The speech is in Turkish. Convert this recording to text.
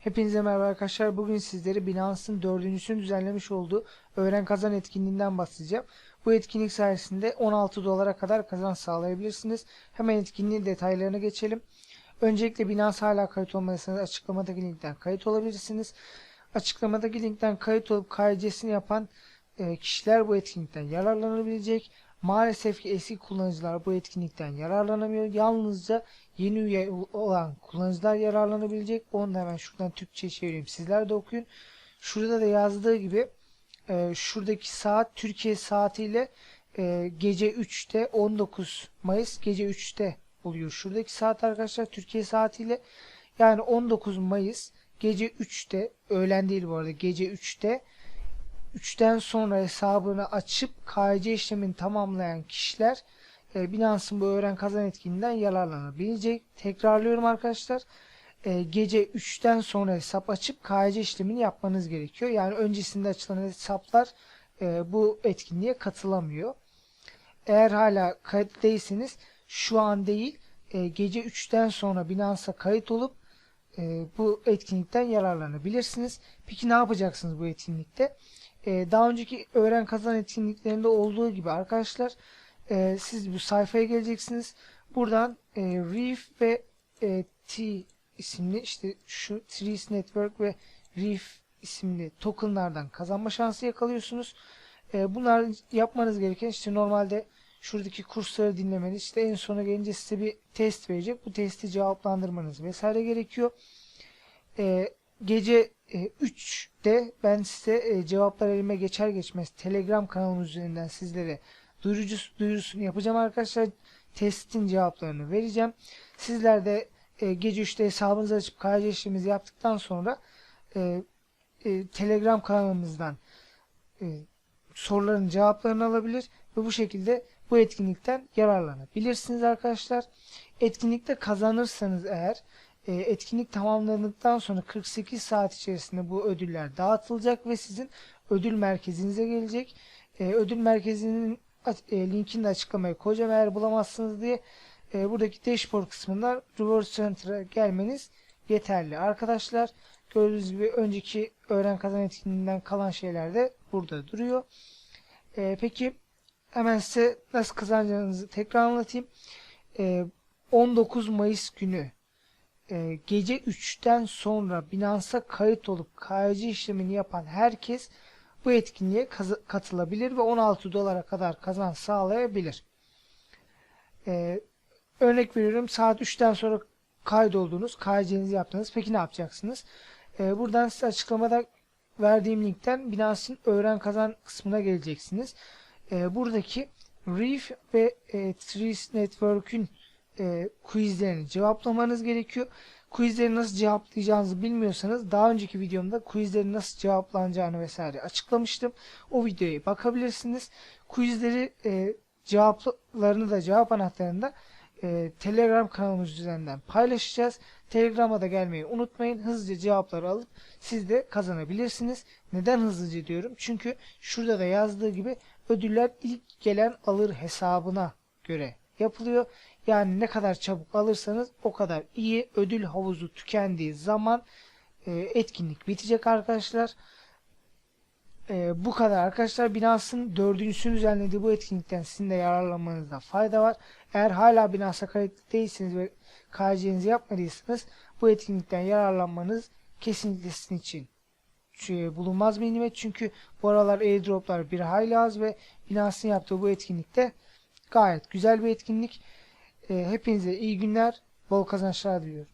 Hepinize merhaba arkadaşlar. Bugün sizlere Binance'ın dördüncüsünü düzenlemiş olduğu Öğren Kazan etkinliğinden bahsedeceğim. Bu etkinlik sayesinde 16 dolara kadar kazanç sağlayabilirsiniz. Hemen etkinliğin detaylarına geçelim. Öncelikle Binance hala kayıt olmadıysanız açıklamadaki linkten kayıt olabilirsiniz. Açıklamadaki linkten kayıt olup KYC'sini yapan e, kişiler bu etkinlikten yararlanabilecek. Maalesef ki eski kullanıcılar bu etkinlikten yararlanamıyor. Yalnızca yeni üye olan kullanıcılar yararlanabilecek. Onu da hemen şuradan Türkçe çevireyim. Sizler de okuyun. Şurada da yazdığı gibi e, şuradaki saat Türkiye saatiyle e, gece 3'te 19 Mayıs gece 3'te oluyor. Şuradaki saat arkadaşlar Türkiye saatiyle yani 19 Mayıs gece 3'te öğlen değil bu arada gece 3'te 3'ten sonra hesabını açıp KYC işlemini tamamlayan kişiler e, Binance'ın bu öğren kazan etkinliğinden yararlanabilecek. Tekrarlıyorum arkadaşlar. E, gece 3'ten sonra hesap açıp KYC işlemini yapmanız gerekiyor. Yani öncesinde açılan hesaplar e, bu etkinliğe katılamıyor. Eğer hala kayıt değilseniz şu an değil e, gece 3'ten sonra Binance'a kayıt olup bu etkinlikten yararlanabilirsiniz. Peki ne yapacaksınız bu etkinlikte? E, daha önceki öğren kazan etkinliklerinde olduğu gibi arkadaşlar e, siz bu sayfaya geleceksiniz. Buradan e, Reef ve e, T isimli işte şu Trees Network ve Reef isimli tokenlardan kazanma şansı yakalıyorsunuz. Bunlar yapmanız gereken işte normalde şuradaki kursları dinlemeniz işte en sona gelince size bir test verecek. Bu testi cevaplandırmanız vesaire gerekiyor. E, gece e, 3'te ben size e, cevaplar elime geçer geçmez Telegram kanalım üzerinden sizlere duyurucu, duyurusunu yapacağım arkadaşlar. Testin cevaplarını vereceğim. Sizler de e, gece 3'te hesabınızı açıp KYC işlemimizi yaptıktan sonra e, e, Telegram kanalımızdan e, soruların cevaplarını alabilir ve bu şekilde bu etkinlikten yararlanabilirsiniz arkadaşlar. Etkinlikte kazanırsanız eğer e, etkinlik tamamlandıktan sonra 48 saat içerisinde bu ödüller dağıtılacak ve sizin ödül merkezinize gelecek. E, ödül merkezinin e, linkini de açıklamaya koyacağım eğer bulamazsınız diye e, buradaki dashboard kısmından Reverse Center'a gelmeniz yeterli. Arkadaşlar gördüğünüz gibi önceki öğren kazan etkinliğinden kalan şeyler de burada duruyor. Peki hemen size nasıl kazanacağınızı tekrar anlatayım. E, 19 Mayıs günü e, gece 3'ten sonra Binance'a kayıt olup KYC işlemini yapan herkes bu etkinliğe katılabilir ve 16 dolara kadar kazanç sağlayabilir. E, örnek veriyorum saat 3'ten sonra kaydoldunuz, KYC'nizi yaptınız. Peki ne yapacaksınız? E, buradan size açıklamada verdiğim linkten Binance'ın öğren kazan kısmına geleceksiniz. Buradaki Reef ve Trees Network'ün e, quizlerini cevaplamanız gerekiyor. Quizleri nasıl cevaplayacağınızı bilmiyorsanız daha önceki videomda quizlerin nasıl cevaplanacağını vesaire açıklamıştım. O videoya bakabilirsiniz. Quizleri e, cevaplarını da cevap anahtarını da e, Telegram kanalımız üzerinden paylaşacağız. Telegram'a da gelmeyi unutmayın. Hızlıca cevapları alıp siz de kazanabilirsiniz. Neden hızlıca diyorum? Çünkü şurada da yazdığı gibi ödüller ilk gelen alır hesabına göre yapılıyor. Yani ne kadar çabuk alırsanız o kadar iyi. Ödül havuzu tükendiği zaman e, etkinlik bitecek arkadaşlar. E, bu kadar arkadaşlar. Binance'ın dördüncüsünü düzenlediği bu etkinlikten sizin de yararlanmanızda fayda var. Eğer hala Binance'a kayıtlı değilseniz ve KYC'nizi yapmadıysanız bu etkinlikten yararlanmanız kesinlikle sizin için şey, bulunmaz bir. Çünkü bu aralar airdroplar bir hayli az ve Binance'ın yaptığı bu etkinlikte gayet güzel bir etkinlik. Hepinize iyi günler, bol kazançlar diliyorum.